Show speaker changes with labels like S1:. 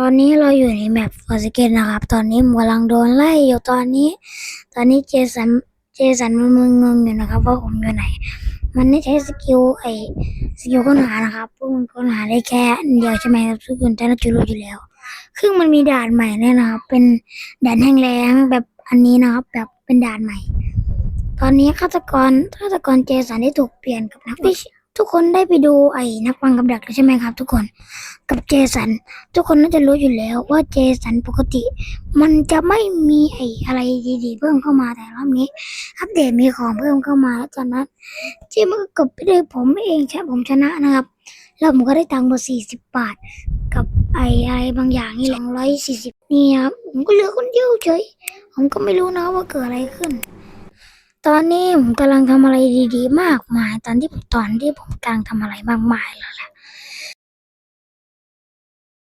S1: ตอนนี้เราอยู่ในแมปฟอร์สเกตนะครับ ตอนนี้ผมกำลังโดนไล่อยู่ตอนนี้ ตอนนี้เจสันเจสันมันมึนงงอยู่นะครับว่าผมอยู่ไหน มันไม่ใช้สกิลไอสกิลค้นหานะครับพวกมันค้นหาได้แค่เดียวใช่ไหมครับทุกคนแต่น่าจะรู้อยู่แล้วซึ่งมันมีด่านใหม่แน่นะครับ เป็นด่านแห้งแล้งแบบอันนี้นะครับ แบบเป็นด่านใหม่ ตอนนี้ฆาตกรฆาตกรเจสันได้ถูกเปลี่ยนกับนักวิช ทุกคนได้ไปดูไอ้นักวางกับดักใช่ไหมครับ ทุกคนกับเจสัน ทุกคนน่าจะรู้อยู่แล้วว่าเจสันปกติ มันจะไม่มีไอ้อะไรดีๆ เพิ่มเข้ามาแต่รอบนี้ อัปเดตมีของเพิ่มเข้ามาแล้วจากนั้นเจมันก็กบไปเลยผมเองใช่ผมชนะนะครับ แล้วผมก็ได้ตังค์มาสี่สิบบาท กับไอ้อะไรบางอย่างนี่สองร้อยสี่สิบนี่ครับผมก็เหลือคนเดียวเฉยผมก็ไม่รู้นะว่าเกิดอะไรขึ้น ตอนนี้ผมกำลังทำอะไรดีๆ มากมาย ตอนที่ผมตอนที่ผมกำลังทำอะไรมากมายแล้ว